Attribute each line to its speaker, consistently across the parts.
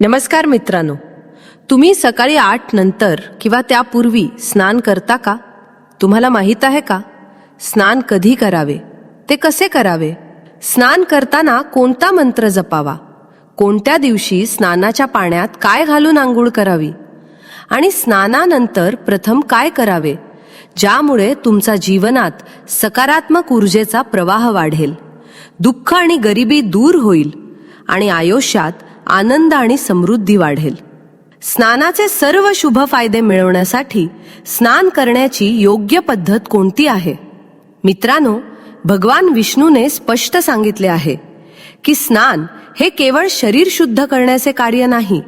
Speaker 1: नमस्कार मित्रांनो तुम्ही सकाळी आठ नंतर किंवा त्यापूर्वी स्नान करता का? तुम्हाला माहीत आहे का? स्नान कधी करावे? ते कसे करावे? स्नान करताना कोणता मंत्र जपावा? कोणत्या दिवशी स्नानाच्या पाण्यात काय घालून आंघोळ करावी? आणि स्नानानंतर प्रथम काय करावे? ज्यामुळे तुमचा जीवनात सकारात्मक ऊर्जेचा प्रवाह वाढेल दुःख आणि गरिबी दूर होईल आणि आयुष्यात आनंद आणि समृद्धी वाढेल. स्नानाचे सर्व शुभ फायदे मिळवण्यासाठी स्नान करण्याची योग्य पद्धत कोणती आहे? मित्रांनो भगवान विष्णूने स्पष्ट सांगितले आहे की स्नान हे केवळ शरीर शुद्ध करण्याचे कार्य नाही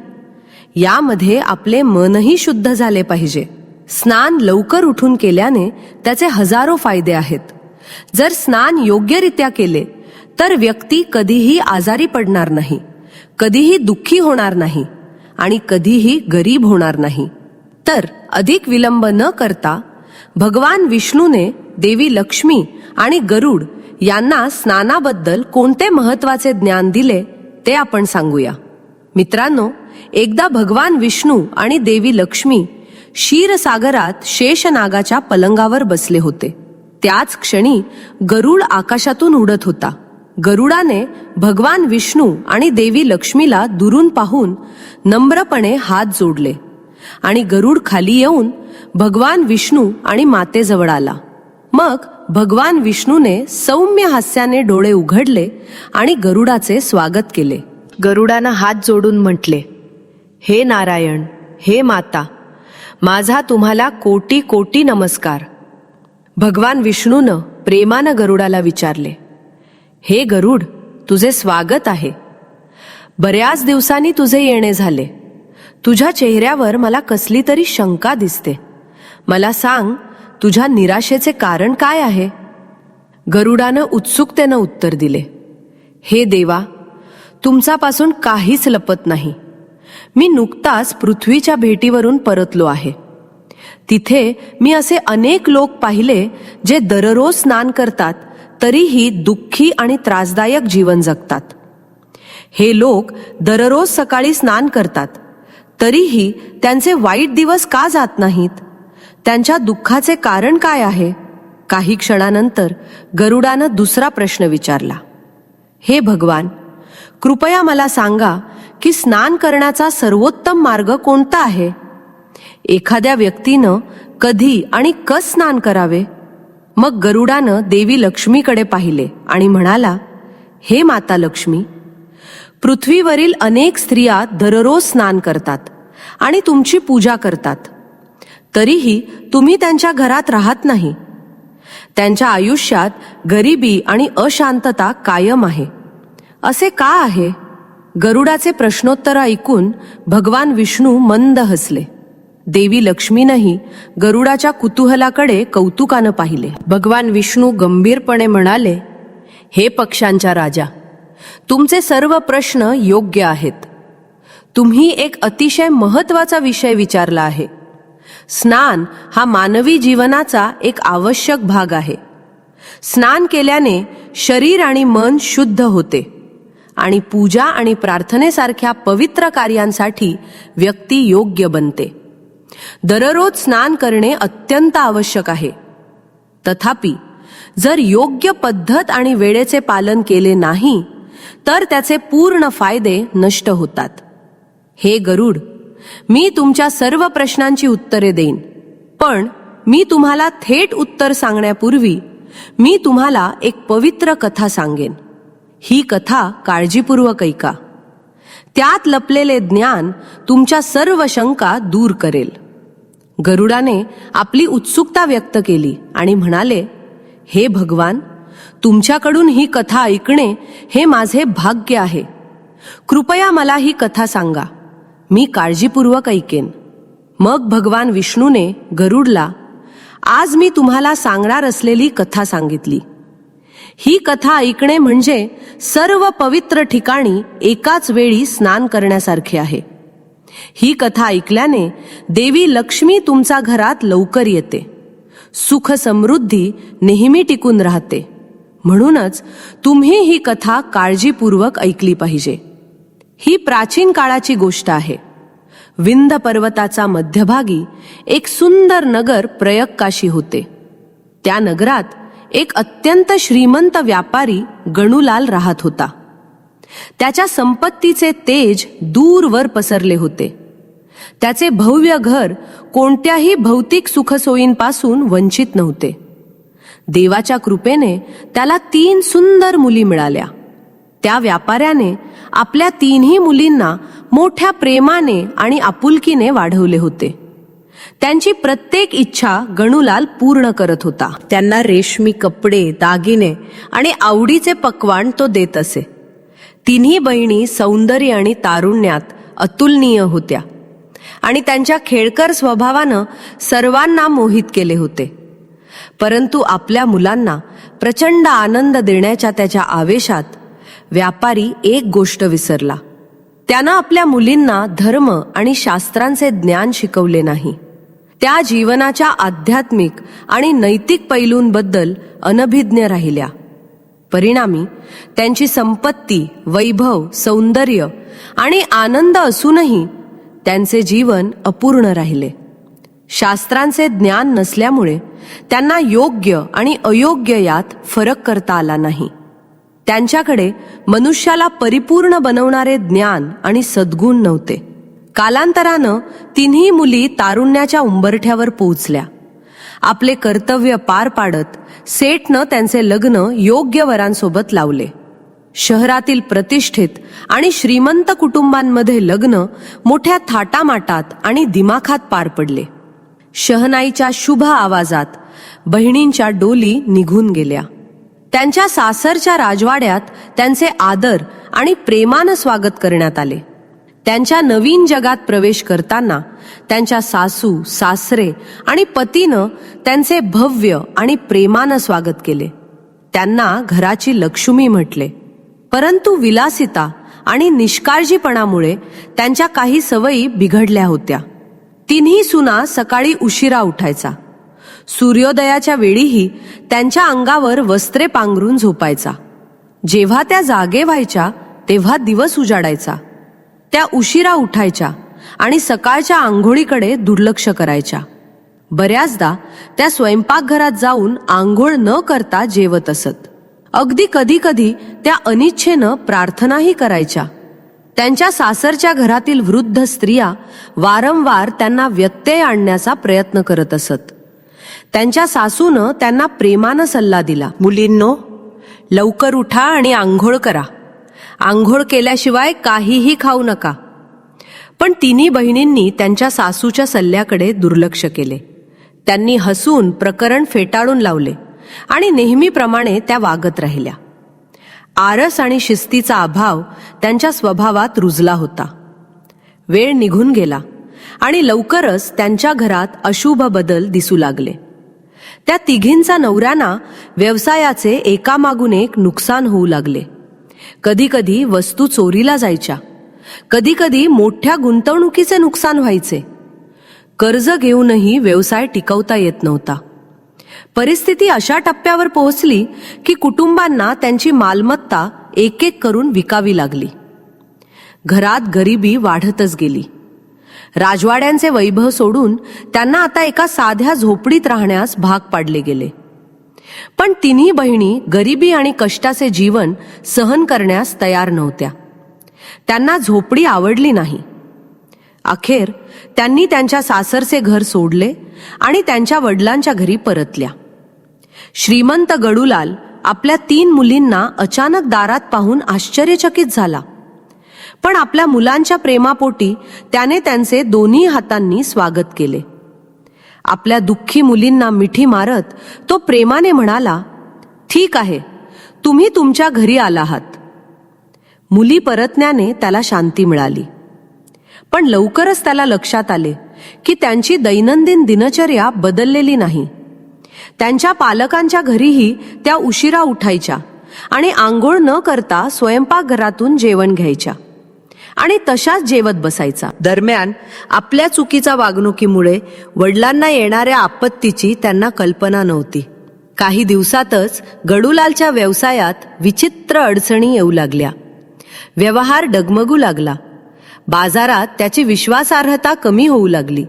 Speaker 1: यामध्ये आपले मनही शुद्ध झाले पाहिजे. स्नान लवकर उठून केल्याने त्याचे हजारो फायदे आहेत. जर स्नान योग्यरित्या केले तर व्यक्ती कधीही आजारी पडणार नाही. कधीही दुःखी होणार नाही आणि कधीही गरीब होणार नाही. तर अधिक विलंब न करता भगवान विष्णूने देवी लक्ष्मी आणि गरुड यांना स्नानाबद्दल कोणते महत्त्वाचे ज्ञान दिले ते आपण सांगूया. मित्रांनो एकदा भगवान विष्णू आणि देवी लक्ष्मी क्षीरसागरात शेषनागाच्या पलंगावर बसले होते. त्याच क्षणी गरुड आकाशातून उडत होता. गरुडाने भगवान विष्णू आणि देवी लक्ष्मीला दुरून पाहून नम्रपणे हात जोडले आणि गरुड खाली येऊन भगवान विष्णू आणि मातेजवळ आला. मग भगवान विष्णूने सौम्य हास्याने डोळे उघडले आणि गरुडाचे स्वागत केले. गरुडानं हात जोडून म्हटले हे नारायण हे माता माझा तुम्हाला कोटी कोटी नमस्कार. भगवान विष्णूनं प्रेमानं गरुडाला विचारले हे गरुड तुझे स्वागत आहे. बऱ्याच दिवसांनी तुझे येणे झाले. तुझ्या चेहऱ्यावर मला कसली तरी शंका दिसते. मला सांग तुझ्या निराशेचे कारण काय आहे? गरुडानं उत्सुकतेनं उत्तर दिले. हे देवा तुमच्यापासून काहीच लपत नाही. मी नुकताच पृथ्वीच्या भेटीवरून परतलो आहे. तिथे मी असे अनेक लोक पाहिले जे दररोज स्नान करतात तरीही दुःखी आणि त्रासदायक जीवन जगतात. हे लोक दररोज सकाळी स्नान करतात. तरीही त्यांचे वाईट दिवस का जात नाहीत? त्यांच्या दुःखाचे कारण काय आहे? काही क्षणानंतर गरुडानं दुसरा प्रश्न विचारला. हे भगवान कृपया मला सांगा की स्नान करण्याचा सर्वोत्तम मार्ग कोणता आहे? एखाद्या व्यक्तीनं कधी आणि कस स्नान करावे? मग गरुडानं देवी लक्ष्मीकडे पाहिले आणि म्हणाला हे माता लक्ष्मी पृथ्वीवरील अनेक स्त्रिया दररोज स्नान करतात आणि तुमची पूजा करतात. तरीही तुम्ही त्यांच्या घरात राहत नाही. त्यांच्या आयुष्यात गरिबी आणि अशांतता कायम आहे. असे का आहे? गरुडाचे प्रश्नोत्तर ऐकून भगवान विष्णू मंद हसले. देवी लक्ष्मीनंही गरुडाच्या कुतूहलाकडे कौतुकानं पाहिले. भगवान विष्णू गंभीरपणे म्हणाले हे पक्षांच्या राजा तुमचे सर्व प्रश्न योग्य आहेत. तुम्ही एक अतिशय महत्त्वाचा विषय विचारला आहे. स्नान हा मानवी जीवनाचा एक आवश्यक भाग आहे. स्नान केल्याने शरीर आणि मन शुद्ध होते आणि पूजा आणि प्रार्थनेसारख्या पवित्र कार्यांसाठी व्यक्ती योग्य बनते. दररोज स्नान करणे अत्यंत आवश्यक आहे. तथापि जर योग्य पद्धत आणि वेळेचे पालन केले नाही तर त्याचे पूर्ण फायदे नष्ट होतात. हे गरुड मी तुमच्या सर्व प्रश्नांची उत्तरे देईन. पण मी तुम्हाला थेट उत्तर सांगण्यापूर्वी मी तुम्हाला एक पवित्र कथा सांगेन. ही कथा काळजीपूर्वक ऐका. त्यात लपलेले ज्ञान तुमच्या सर्व शंका दूर करेल. गरुडाने आपली उत्सुकता व्यक्त केली आणि म्हणाले हे भगवान तुमच्याकडून ही कथा ऐकणे हे माझे भाग्य आहे. कृपया मला ही कथा सांगा. मी काळजीपूर्वक ऐकेन. मग भगवान विष्णूने गरुडला आज मी तुम्हाला सांगणार असलेली कथा सांगितली. ही कथा ऐकणे म्हणजे सर्व पवित्र ठिकाणी एकाच वेळी स्नान करण्यासारखे आहे. ही कथा ऐकल्याने देवी लक्ष्मी तुमच्या घरात लवकर येते. सुख समृद्धी नेहमी टिकून राहते. म्हणूनच तुम्ही ही कथा काळजीपूर्वक ऐकली पाहिजे. ही प्राचीन काळाची गोष्ट आहे. विंध पर्वताचा मध्यभागी एक सुंदर नगर प्रयक्काशी होते. त्या नगरात एक अत्यंत श्रीमंत व्यापारी गणूलाल राहत होता. त्याच्या संपत्तीचे तेज दूरवर पसरले होते. त्याचे भव्य घर कोणत्याही भौतिक सुखसोयींपासून वंचित नव्हते. देवाच्या कृपेने त्याला तीन सुंदर मुली मिळाल्या. त्या व्यापाऱ्याने आपल्या तीनही मुलींना मोठ्या प्रेमाने आणि आपुलकीने वाढवले होते. त्यांची प्रत्येक इच्छा गणूलाल पूर्ण करत होता. त्यांना रेशमी कपडे दागिने आणि आवडीचे पक्वान तो देत असे. तिन्ही बहिणी सौंदर्य आणि तारुण्यात अतुलनीय होत्या. आणि त्यांच्या खेळकर स्वभावानं सर्वांना मोहित केले होते. परंतु आपल्या मुलांना प्रचंड आनंद देण्याच्या त्याच्या आवेशात व्यापारी एक गोष्ट विसरला. त्यानं आपल्या मुलींना धर्म आणि शास्त्रांचे ज्ञान शिकवले नाही. त्या जीवनाच्या आध्यात्मिक आणि नैतिक पैलूंबद्दल अनभिज्ञ राहिल्या. परिणामी त्यांची संपत्ती वैभव सौंदर्य आणि आनंद असूनही त्यांचे जीवन अपूर्ण राहिले. शास्त्रांचे ज्ञान नसल्यामुळे त्यांना योग्य आणि अयोग्य यात फरक करता आला नाही. त्यांच्याकडे मनुष्याला परिपूर्ण बनवणारे ज्ञान आणि सद्गुण नव्हते. कालांतरानं तिन्ही मुली तारुण्याच्या उंबरठ्यावर पोहोचल्या. आपले कर्तव्य पार पाडत सेठनं त्यांचे लग्न योग्य वरांसोबत लावले. शहरातील प्रतिष्ठित आणि श्रीमंत कुटुंबांमध्ये लग्न मोठ्या थाटामाटात आणि दिमाखात पार पडले. शहनाईच्या शुभ आवाजात बहिणींच्या डोली निघून गेल्या. त्यांच्या सासरच्या राजवाड्यात त्यांचे आदर आणि प्रेमानं स्वागत करण्यात आले. त्यांच्या नवीन जगात प्रवेश करताना त्यांच्या सासू सासरे आणि पतीनं त्यांचे भव्य आणि प्रेमानं स्वागत केले. त्यांना घराची लक्ष्मी म्हटले. परंतु विलासिता आणि निष्काळजीपणामुळे त्यांच्या काही सवयी बिघडल्या होत्या. तिन्ही सुना सकाळी उशिरा उठायचा. सूर्योदयाच्या वेळीही त्यांच्या अंगावर वस्त्रे पांघरून झोपायचा. जेव्हा त्या जागे व्हायच्या तेव्हा दिवस उजाडायचा. त्या उशिरा उठायच्या आणि सकाळच्या आंघोळीकडे दुर्लक्ष करायच्या. बऱ्याचदा त्या स्वयंपाकघरात जाऊन आंघोळ न करता जेवत असत. अगदी कधी कधी त्या अनिच्छेनं प्रार्थनाही करायच्या. त्यांच्या सासरच्या घरातील वृद्ध स्त्रिया वारंवार त्यांना व्यत्यय आणण्याचा प्रयत्न करत असत. त्यांच्या सासूनं त्यांना प्रेमानं सल्ला दिला. मुलींनो लवकर उठा आणि आंघोळ करा. आंघोळ केल्याशिवाय काहीही खाऊ नका. पण तिन्ही बहिणींनी त्यांच्या सासूच्या सल्ल्याकडे दुर्लक्ष केले. त्यांनी हसून प्रकरण फेटाळून लावले आणि नेहमीप्रमाणे त्या वागत राहिल्या. आरस आणि शिस्तीचा अभाव त्यांच्या स्वभावात रुजला होता. वेळ निघून गेला आणि लवकरच त्यांच्या घरात अशुभ बदल दिसू लागले. त्या तिघींचा नवऱ्यांना व्यवसायाचे एकामागून एक नुकसान होऊ लागले. कधीकधी वस्तू चोरीला जायच्या. कधीकधी मोठ्या गुंतवणुकीचे नुकसान व्हायचे. कर्ज घेऊनही व्यवसाय टिकवता येत नव्हता. परिस्थिती अशा टप्प्यावर पोहोचली की कुटुंबांना त्यांची मालमत्ता एक एक करून विकावी लागली. घरात गरिबी वाढतच गेली. राजवाड्यांचे वैभव सोडून त्यांना आता एका साध्या झोपडीत राहण्यास भाग पाडले गेले. पण तिन्ही बहिणी गरिबी आणि कष्टाचे जीवन सहन करण्यास तयार नव्हत्या. त्यांना झोपडी आवडली नाही. अखेर त्यांनी त्यांच्या सासरचे घर सोडले आणि त्यांच्या वडिलांच्या घरी परतल्या. श्रीमंत गडूलाल आपल्या तीन मुलींना अचानक दारात पाहून आश्चर्यचकित झाला. पण आपल्या मुलांच्या प्रेमापोटी त्याने त्यांचे दोन्ही हातांनी स्वागत केले. आपल्या दुःखी मुलींना मिठी मारत तो प्रेमाने म्हणाला ठीक आहे तुम्ही तुमच्या घरी आला आहात. मुली परतण्याने त्याला शांती मिळाली. पण लवकरच त्याला लक्षात आले की त्यांची दैनंदिन दिनचर्या बदललेली नाही. त्यांच्या पालकांच्या घरीही त्या उशिरा उठायच्या आणि आंघोळ न करता स्वयंपाकघरातून जेवण घ्यायच्या. आणि तशाच जेवत बसायचा. दरम्यान आपल्या चुकीच्या वागणुकीमुळे वडिलांना येणाऱ्या आपत्तीची त्यांना कल्पना नव्हती. काही दिवसातच गडूलालच्या व्यवसायात विचित्र अडचणी येऊ लागल्या. व्यवहार डगमगू लागला. बाजारात त्याची विश्वासार्हता कमी होऊ लागली.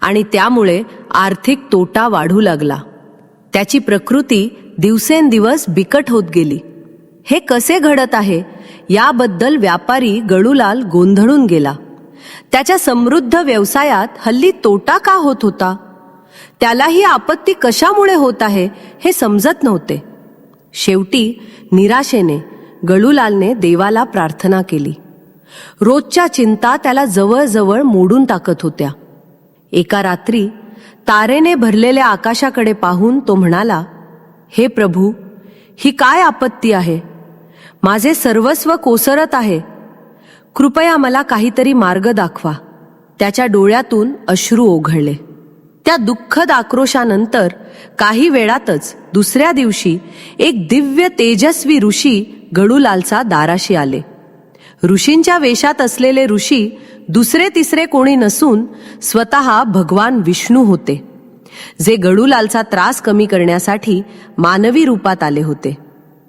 Speaker 1: आणि त्यामुळे आर्थिक तोटा वाढू लागला. त्याची प्रकृती दिवसेंदिवस बिकट होत गेली. हे कसे घडत आहे? याबद्दल व्यापारी गडूलाल गोंधळून गेला. त्याच्या समृद्ध व्यवसायात हल्ली तोटा का होत होता? त्याला ही आपत्ती कशामुळे होत आहे हे समजत नव्हते. शेवटी निराशेने गळूलालने देवाला प्रार्थना केली. रोजच्या चिंता त्याला जवळजवळ मोडून टाकत होत्या. एका रात्री तारेने भरलेल्या आकाशाकडे पाहून तो म्हणाला हे प्रभू ही काय आपत्ती आहे? माझे सर्वस्व कोसरत आहे. कृपया मला काहीतरी मार्ग दाखवा. त्याच्या डोळ्यातून अश्रू ओघळले. त्या दुःखद आक्रोशानंतर काही वेळातच दुसऱ्या दिवशी एक दिव्य तेजस्वी ऋषी गडूलालचा दाराशी आले. ऋषींच्या वेशात असलेले ऋषी दुसरे तिसरे कोणी नसून स्वतः भगवान विष्णू होते. जे गडूलालचा त्रास कमी करण्यासाठी मानवी रूपात आले होते.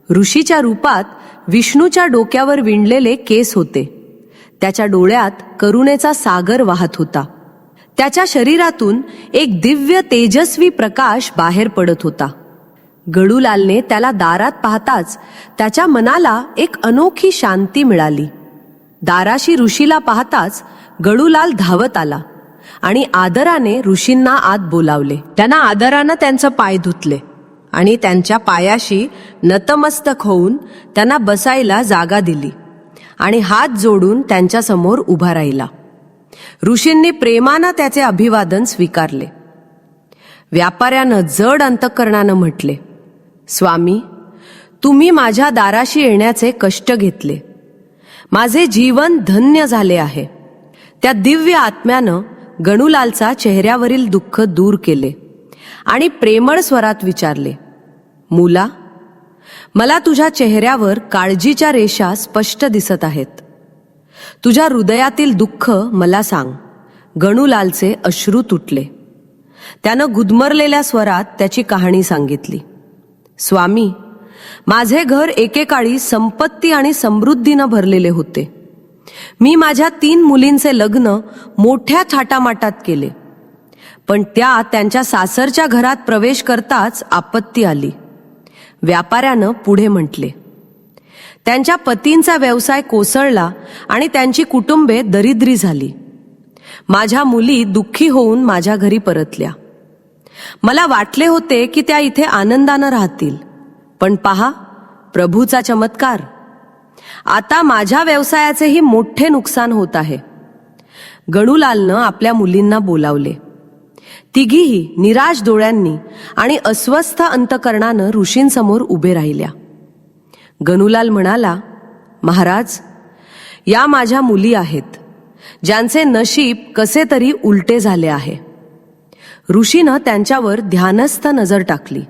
Speaker 1: ऋषीच्या रूपात विष्णूच्या डोक्यावर विणलेले केस होते. त्याच्या डोळ्यात करुणेचा सागर वाहत होता. त्याच्या शरीरातून एक दिव्य तेजस्वी प्रकाश बाहेर पडत होता. गडूलालने त्याला दारात पाहताच त्याच्या मनाला एक अनोखी शांती मिळाली. दाराशी ऋषीला पाहताच गडूलाल धावत आला आणि आदराने ऋषींना आत बोलावले. त्यांना आदरानं त्यांचं पाय धुतले. आणि त्यांच्या पायाशी नतमस्तक होऊन त्यांना बसायला जागा दिली आणि हात जोडून त्यांच्यासमोर उभा राहिला. ऋषींनी प्रेमानं त्याचे अभिवादन स्वीकारले. व्यापाऱ्यानं जड अंतकरणानं म्हटले स्वामी तुम्ही माझ्या दाराशी येण्याचे कष्ट घेतले. माझे जीवन धन्य झाले आहे. त्या दिव्य आत्म्यानं गणूलालचा चेहऱ्यावरील दुःख दूर केले. आणि प्रेमळ स्वरात विचारले मुला मला तुझ्या चेहऱ्यावर काळजीच्या रेषा स्पष्ट दिसत आहेत. तुझ्या हृदयातील दुःख मला सांग. गणूलालचे अश्रू तुटले. त्यानं गुदमरलेल्या स्वरात त्याची कहाणी सांगितली. स्वामी माझे घर एकेकाळी संपत्ती आणि समृद्धीनं भरलेले होते. मी माझ्या तीन मुलींचे लग्न मोठ्या थाटामाटात केले. पण त्या त्यांच्या सासरच्या घरात प्रवेश करताच आपत्ती आली. व्यापाऱ्यानं पुढे म्हटले त्यांच्या पतींचा व्यवसाय कोसळला आणि त्यांची कुटुंबे दरिद्री झाली. माझ्या मुली दुःखी होऊन माझ्या घरी परतल्या. मला वाटले होते की त्या इथे आनंदानं राहतील. पण पहा प्रभूचा चमत्कार. आता माझ्या व्यवसायाचेही मोठे नुकसान होत आहे. गणूलालनं आपल्या मुलींना बोलावले तिघीही निराश डोळ्यांनी आणि अस्वस्थ अंतकरणानं ऋषींसमोर उभे राहिल्या. गणूलाल म्हणाला महाराज या माझ्या मुली आहेत ज्यांचे नशीब कसे तरी उलटे झाले आहे. ऋषीनं त्यांच्यावर ध्यानस्थ नजर टाकली.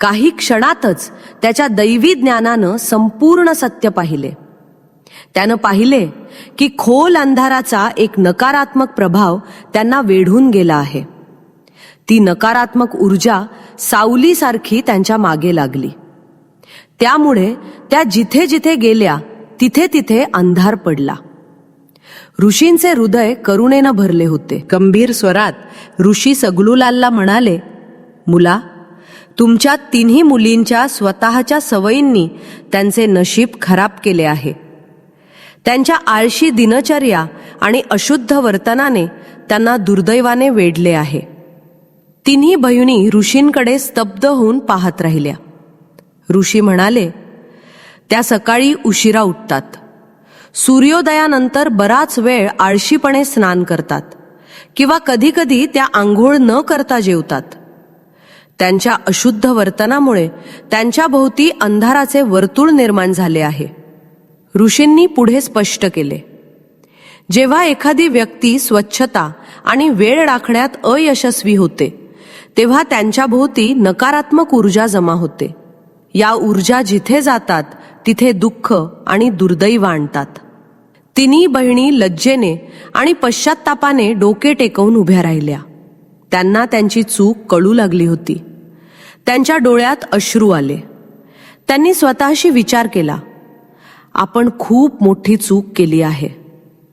Speaker 1: काही क्षणातच त्याच्या दैवी ज्ञानानं संपूर्ण सत्य पाहिले. त्यानं पाहिले की खोल अंधाराचा एक नकारात्मक प्रभाव त्यांना वेढून गेला आहे. ती नकारात्मक ऊर्जा सावलीसारखी त्यांच्या मागे लागली. त्यामुळे त्या जिथे जिथे गेल्या तिथे तिथे अंधार पडला. ऋषींचे हृदय करुणेनं भरले होते. गंभीर स्वरात ऋषी सगलूलालला म्हणाले मुला तुमच्या तिन्ही मुलींच्या स्वतःच्या सवयींनी त्यांचे नशीब खराब केले आहे. त्यांच्या आळशी दिनचर्या आणि अशुद्ध वर्तनाने त्यांना दुर्दैवाने वेढले आहे. तिन्ही बहिणी ऋषींकडे स्तब्ध होऊन पाहत राहिल्या. ऋषी म्हणाले त्या सकाळी उशिरा उठतात. सूर्योदयानंतर बराच वेळ आळशीपणे स्नान करतात किंवा कधीकधी त्या आंघोळ न करता जेवतात. त्यांच्या अशुद्ध वर्तनामुळे त्यांच्या भोवती अंधाराचे वर्तुळ निर्माण झाले आहे. ऋषींनी पुढे स्पष्ट केले. जेव्हा एखादी व्यक्ती स्वच्छता आणि वेळ राखण्यात अयशस्वी होते तेव्हा त्यांच्या भोवती नकारात्मक ऊर्जा जमा होते. या ऊर्जा जिथे जातात तिथे दुःख आणि दुर्दैव आणतात. तिन्ही बहिणी लज्जेने आणि पश्चात्तापाने डोके टेकवून उभ्या राहिल्या. त्यांना त्यांची चूक कळू लागली होती. त्यांच्या डोळ्यात अश्रू आले. त्यांनी स्वतःशी विचार केला. आपण खूप मोठी चूक केली आहे.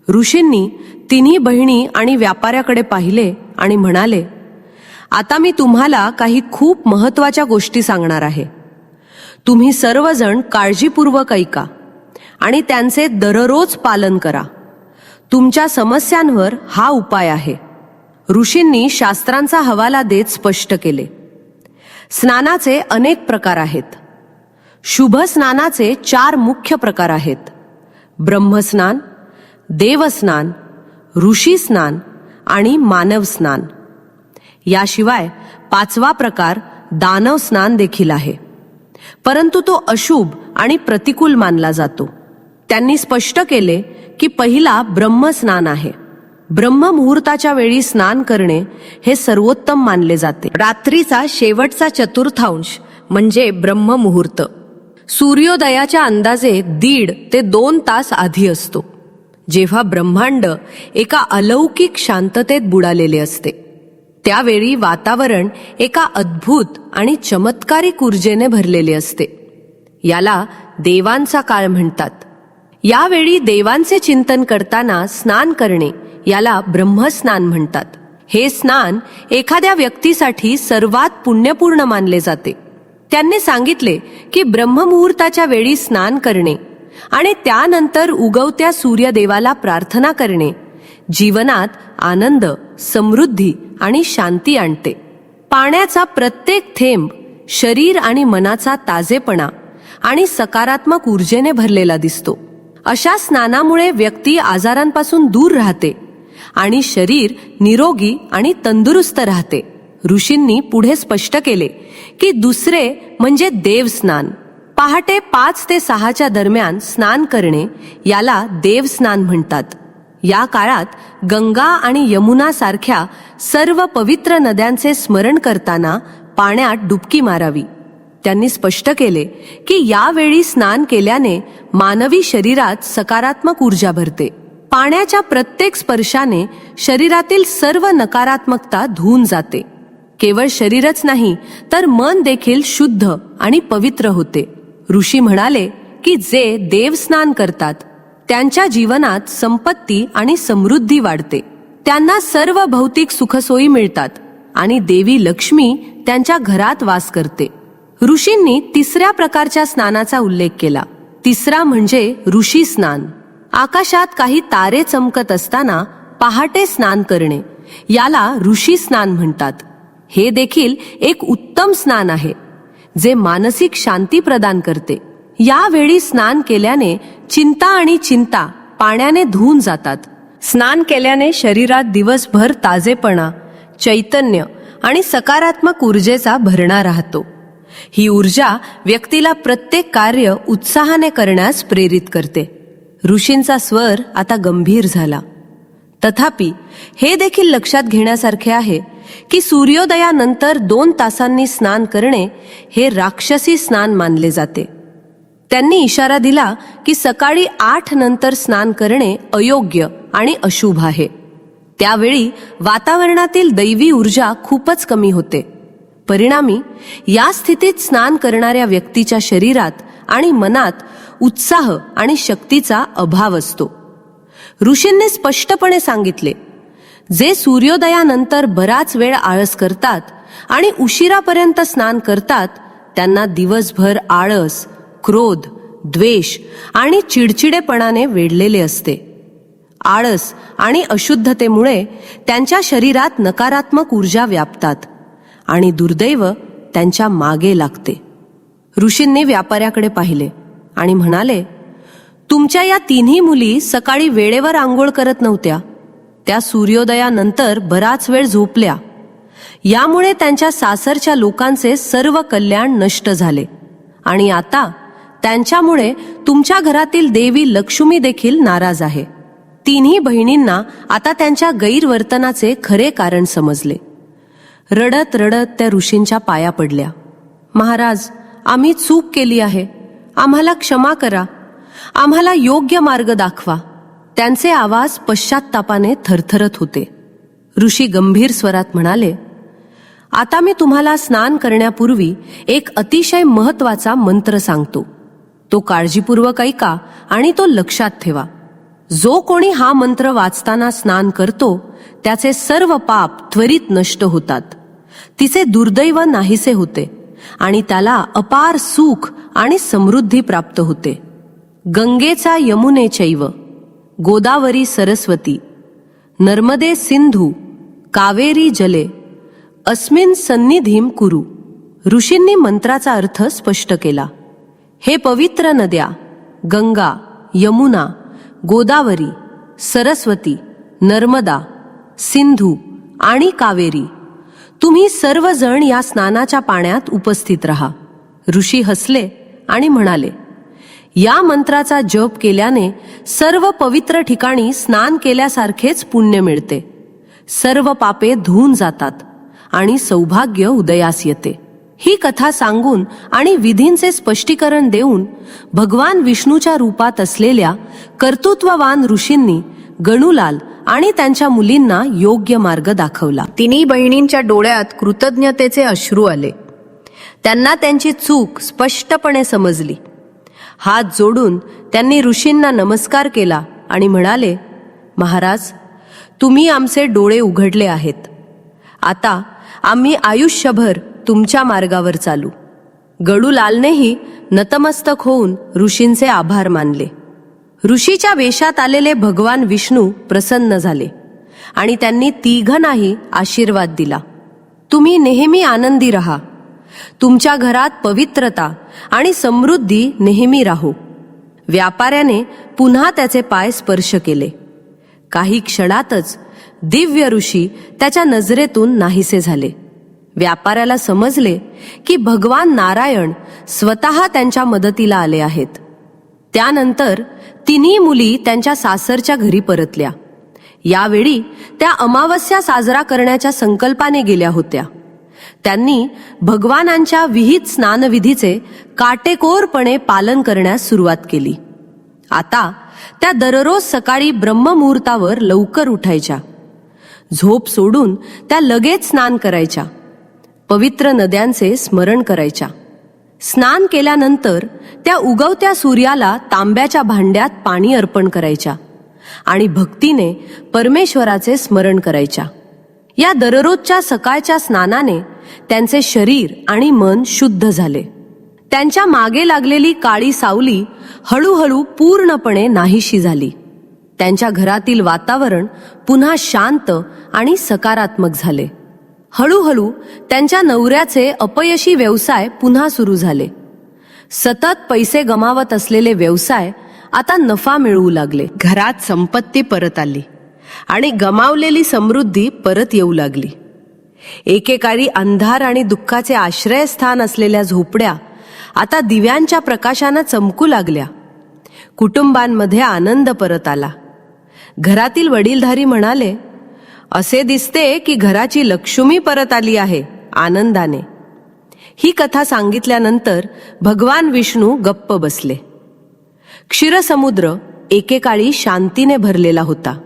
Speaker 1: ऋषींनी तिन्ही बहिणी आणि व्यापाऱ्याकडे पाहिले आणि म्हणाले आता मी तुम्हाला काही खूप महत्त्वाच्या गोष्टी सांगणार आहे. तुम्ही सर्वजण काळजीपूर्वक ऐका आणि त्यांचे दररोज पालन करा. तुमच्या समस्यांवर हा उपाय आहे. ऋषींनी शास्त्रांचा हवाला देत स्पष्ट केले. स्नानाचे अनेक प्रकार आहेत. शुभ स्नानाचे चार मुख्य प्रकार आहेत. ब्रह्मस्नान देवस्नान ऋषीस्नान आणि मानवस्नान. याशिवाय पाचवा प्रकार दानवस्नान देखील आहे. परंतु तो अशुभ आणि प्रतिकूल मानला जातो. त्यांनी स्पष्ट केले की पहिला ब्रह्मस्नान आहे. ब्रह्ममुहूर्ताच्या वेळी स्नान करणे हे सर्वोत्तम मानले जाते. रात्रीचा शेवटचा चतुर्थांश म्हणजे ब्रह्ममुहूर्त सूर्योदयाच्या अंदाजे दीड ते दोन तास आधी असतो जेव्हा ब्रह्मांड एका अलौकिक शांततेत बुडालेले असते. त्यावेळी वातावरण एका अद्भुत आणि चमत्कारिक ऊर्जेने भरलेले असते. याला देवांचा काळ म्हणतात. यावेळी देवांचे चिंतन करताना स्नान करणे याला ब्रह्मस्नान म्हणतात. हे स्नान एखाद्या व्यक्तीसाठी सर्वात पुण्यपूर्ण मानले जाते. त्यांनी सांगितले की ब्रह्ममुहूर्ताच्या वेळी स्नान करणे आणि त्यानंतर उगवत्या सूर्यदेवाला प्रार्थना करणे. जीवनात आनंद समृद्धी आणि शांती आणते. पाण्याचा प्रत्येक थेंब शरीर आणि मनाचा ताजेपणा आणि सकारात्मक ऊर्जेने भरलेला दिसतो. अशा स्नानामुळे व्यक्ती आजारांपासून दूर राहते आणि शरीर निरोगी आणि तंदुरुस्त राहते. ऋषींनी पुढे स्पष्ट केले की दुसरे म्हणजे देवस्नान. पहाटे पाच ते सहाच्या दरम्यान स्नान करणे याला देवस्नान म्हणतात. या काळात गंगा आणि यमुना सारख्या सर्व पवित्र नद्यांचे स्मरण करताना पाण्यात डुबकी मारावी. त्यांनी स्पष्ट केले की यावेळी स्नान केल्याने मानवी शरीरात सकारात्मक ऊर्जा भरते. पाण्याच्या प्रत्येक स्पर्शाने शरीरातील सर्व नकारात्मकता धुवून जाते. केवळ शरीरच नाही तर मन देखील शुद्ध आणि पवित्र होते. ऋषी म्हणाले की जे देव स्नान करतात त्यांच्या जीवनात संपत्ती आणि समृद्धी वाढते. त्यांना सर्व भौतिक सुखसोयी मिळतात आणि देवी लक्ष्मी त्यांच्या घरात वास करते. ऋषींनी तिसऱ्या प्रकारच्या स्नानाचा उल्लेख केला. तिसरा म्हणजे ऋषी स्नान. आकाशात काही तारे चमकत असताना पहाटे स्नान करणे याला ऋषी स्नान म्हणतात. हे देखील एक उत्तम स्नान आहे जे मानसिक शांती प्रदान करते. यावेळी स्नान केल्याने चिंता आणि चिंता पाण्याने धुवून जातात. स्नान केल्याने शरीरात दिवसभर ताजेपणा चैतन्य आणि सकारात्मक ऊर्जेचा भरणा राहतो. ही ऊर्जा व्यक्तीला प्रत्येक कार्य उत्साहाने करण्यास प्रेरित करते. ऋषींचा स्वर आता गंभीर झाला. तथापि हे देखील लक्षात घेण्यासारखे आहे की सूर्योदयानंतर दोन तासांनी स्नान करणे हे राक्षसी स्नान मानले जाते. त्यांनी इशारा दिला की सकाळी आठ नंतर स्नान करणे अयोग्य आणि अशुभ आहे. त्यावेळी वातावरणातील दैवी ऊर्जा खूपच कमी होते. परिणामी या स्थितीत स्नान करणाऱ्या व्यक्तीच्या शरीरात आणि मनात उत्साह आणि शक्तीचा अभाव असतो. ऋषींनी स्पष्टपणे सांगितले जे सूर्योदयानंतर बराच वेळ आळस करतात आणि उशिरापर्यंत स्नान करतात त्यांना दिवसभर आळस क्रोध द्वेष आणि चिडचिडेपणाने वेढलेले असते. आळस आणि अशुद्धतेमुळे त्यांच्या शरीरात नकारात्मक ऊर्जा व्यापतात आणि दुर्दैव त्यांच्या मागे लागते. ऋषींनी व्यापाऱ्याकडे पाहिले आणि म्हणाले तुमच्या या तिन्ही मुली सकाळी वेळेवर आंघोळ करत नव्हत्या. त्या सूर्योदयानंतर बराच वेळ झोपल्या. यामुळे त्यांच्या सासरच्या लोकांचे सर्व कल्याण नष्ट झाले. आणि आता त्यांच्यामुळे तुमच्या घरातील देवी लक्ष्मी देखील नाराज आहे. तिन्ही बहिणींना आता त्यांच्या गैरवर्तनाचे खरे कारण समजले. रडत रडत त्या ऋषींच्या पाया पडल्या. महाराज आम्ही चूक केली आहे. आम्हाला क्षमा करा. आम्हाला योग्य मार्ग दाखवा. त्यांचे आवाज पश्चात्तापाने थरथरत होते. ऋषी गंभीर स्वरात म्हणाले आता मी तुम्हाला स्नान करण्यापूर्वी एक अतिशय महत्त्वाचा मंत्र सांगतो. तो काळजीपूर्वक ऐका आणि तो लक्षात ठेवा. जो कोणी हा मंत्र वाचताना स्नान करतो त्याचे सर्व पाप त्वरित नष्ट होतात. तिचे दुर्दैव नाहीसे होते आणि त्याला अपार सुख आणि समृद्धी प्राप्त होते. गंगेचा यमुने चैव गोदावरी सरस्वती नर्मदे सिंधू कावेरी जले अस्मिन सन्निधीम कुरु। ऋषींनी मंत्राचा अर्थ स्पष्ट केला. हे पवित्र नद्या गंगा यमुना गोदावरी सरस्वती नर्मदा सिंधू आणि कावेरी तुम्ही सर्वजण या स्नानाच्या पाण्यात उपस्थित रहा. ऋषी हसले आणि म्हणाले या मंत्राचा जप केल्याने सर्व पवित्र ठिकाणी स्नान केल्यासारखेच पुण्य मिळते. सर्व पापे धुवून जातात आणि सौभाग्य उदयास येते. ही कथा सांगून आणि विधींचे स्पष्टीकरण देऊन भगवान विष्णूच्या रूपात असलेल्या कर्तृत्ववान ऋषींनी गणूलाल आणि त्यांच्या मुलींना योग्य मार्ग दाखवला.
Speaker 2: तिन्ही बहिणींच्या डोळ्यात कृतज्ञतेचे अश्रू आले.
Speaker 1: त्यांना त्यांची चूक स्पष्टपणे समजली. हात जोडून त्यांनी ऋषींना नमस्कार केला आणि म्हणाले महाराज तुम्ही आमचे डोळे उघडले आहेत. आता आम्ही आयुष्यभर तुमच्या मार्गावर चालू. गडूलालनेही नतमस्तक होऊन ऋषींचे आभार मानले. ऋषीच्या वेशात आलेले भगवान विष्णू प्रसन्न झाले आणि त्यांनी तिघनाही आशीर्वाद दिला. तुम्ही नेहमी आनंदी रहा. तुमच्या घरात पवित्रता आणि समृद्धी नेहमी राहो. व्यापाऱ्याने पुन्हा त्याचे पाय स्पर्श केले. काही क्षणातच दिव्य ऋषी त्याच्या नजरेतून नाहीसे झाले. व्यापाऱ्याला समजले की भगवान नारायण स्वतः त्यांच्या मदतीला आले आहेत. त्यानंतर तिन्ही मुली त्यांच्या सासरच्या घरी परतल्या. यावेळी त्या अमावस्या साजरा करण्याच्या संकल्पाने गेल्या होत्या. त्यांनी भगवानांच्या विहित स्नानविधीचे काटेकोरपणे पालन करण्यास सुरुवात केली. आता त्या दररोज सकाळी ब्रह्ममुहूर्तावर लवकर उठायच्या. झोप सोडून त्या लगेच स्नान करायच्या. पवित्र नद्यांचे स्मरण करायच्या. स्नान केल्यानंतर त्या उगवत्या सूर्याला तांब्याच्या भांड्यात पाणी अर्पण करायच्या आणि भक्तीने परमेश्वराचे स्मरण करायच्या. या दररोजच्या सकाळच्या स्नानाने त्यांचे शरीर आणि मन शुद्ध झाले. त्यांच्या मागे लागलेली काळी सावली हळूहळू पूर्णपणे नाहीशी झाली. त्यांच्या घरातील वातावरण पुन्हा शांत आणि सकारात्मक झाले. हळूहळू त्यांच्या नवऱ्याचे अपयशी व्यवसाय पुन्हा सुरू झाले. सतत पैसे गमावत असलेले व्यवसाय आता नफा मिळवू लागले. घरात संपत्ती परत आली. आणि गमावलेली समृद्धी परत येऊ लागली. एकेकाळी अंधार आणि दुःखाचे आश्रयस्थान असलेल्या झोपड्या आता दिव्यांच्या प्रकाशानं चमकू लागल्या. कुटुंबांमध्ये आनंद परत आला. घरातील वडीलधारी म्हणाले असे दिसते की घराची लक्ष्मी परत आली आहे आनंदाने. ही कथा सांगितल्यानंतर भगवान विष्णू गप्प बसले. क्षीरसमुद्र एकेकाळी शांतीने भरलेला होता.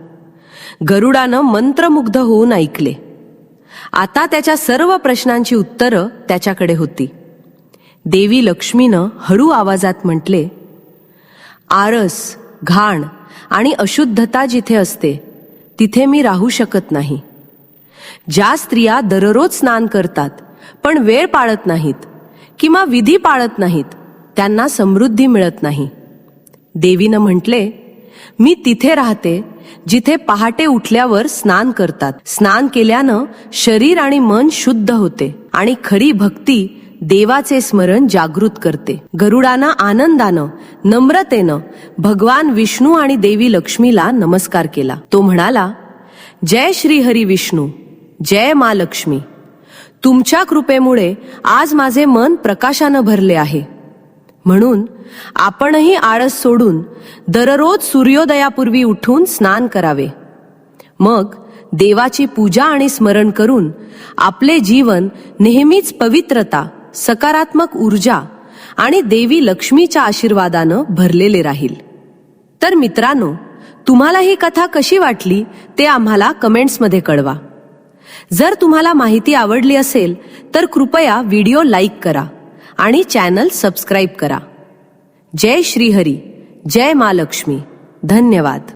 Speaker 1: गरुडानं मंत्रमुग्ध होऊन ऐकले. आता त्याच्या सर्व प्रश्नांची उत्तरं त्याच्याकडे होती. देवी लक्ष्मीनं हळू आवाजात म्हटले आरस घाण आणि अशुद्धता जिथे असते तिथे मी राहू शकत नाही. ज्या स्त्रिया दररोज स्नान करतात पण वेळ पाळत नाहीत किंवा विधी पाळत नाहीत त्यांना समृद्धी मिळत नाही. देवीनं म्हटले मी तिथे राहते जिथे पहाटे उठल्यावर स्नान करतात. स्नान केल्यानं शरीर आणि मन शुद्ध होते आणि खरी भक्ती देवाचे स्मरण जागृत करते. गरुडानं आनंदानं नम्रतेनं भगवान विष्णू आणि देवी लक्ष्मीला नमस्कार केला. तो म्हणाला जय श्री हरी विष्णू जय मा लक्ष्मी. तुमच्या कृपेमुळे आज माझे मन प्रकाशानं भरले आहे. म्हणून आपणही आळस सोडून दररोज सूर्योदयापूर्वी उठून स्नान करावे. मग देवाची पूजा आणि स्मरण करून आपले जीवन नेहमीच पवित्रता सकारात्मक ऊर्जा आणि देवी लक्ष्मीच्या आशीर्वादानं भरलेले राहील. तर मित्रांनो तुम्हाला ही कथा कशी वाटली ते आम्हाला कमेंट्समध्ये कळवा. जर तुम्हाला माहिती आवडली असेल तर कृपया व्हिडिओ लाईक करा. आणि चॅनल सबस्क्राईब करा. जय श्रीहरी. जय महालक्ष्मी धन्यवाद.